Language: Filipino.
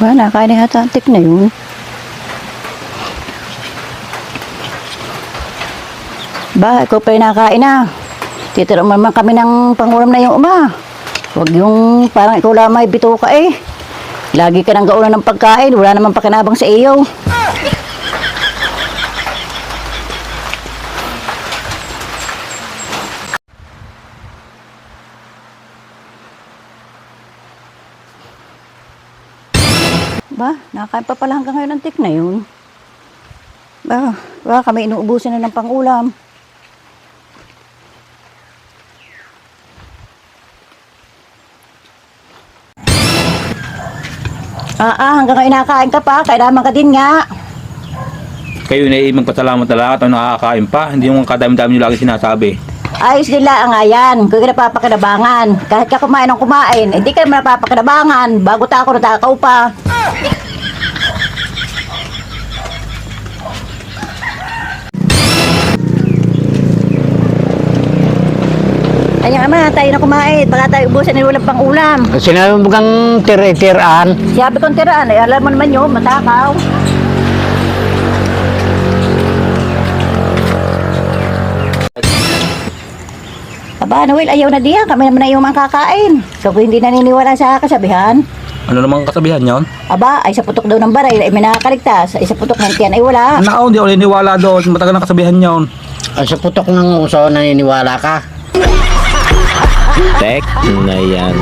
Ba, nakain na yata ang tik na yun. Ba, ikaw pa yung nakain na. Titira mo naman kami ng pangulam na yung uma. Huwag yung parang ikaw lang may bito ka eh. Lagi ka nang gauna ng pagkain, wala naman pakinabang sa iyo. Ba, nakain pa pala hanggang ngayon ang tik na yun. Ba, ba kami inuubusin na ng pangulam. Ah, ah, hanggang ngayon nakain ka pa, kailangan ka din nga. Kayo na magpasalamat talaga at nakakain pa. Hindi yung kadami-dami nyo lagi sinasabi. Ayos nila ang ayan, kung ka napapakinabangan. Kahit ka kumain ng kumain, hindi ka naman napapakinabangan. Bago ta ako natakaw pa. Ayun ama, tayo na kumain. Baka tayo ubusan ng walang pang ulam. Sinabi mo kang tir-tiraan. Sabi kong tiraan, eh, alam mo naman yun, matakaw. Aba, Noel, ayaw na diyan. Kami naman na yung mga kakain. So, kung hindi naniniwala sa kasabihan, Ano namang kasabihan yon? aba, ay sa putok daw ng baray, ay may nakakaligtas. Ay sa putok ng tiyan, ay wala. Nakaw, hindi ako niniwala doon. Matagal na kasabihan yon. Ang sa putok ng uso, naniniwala ka. Tek na yan.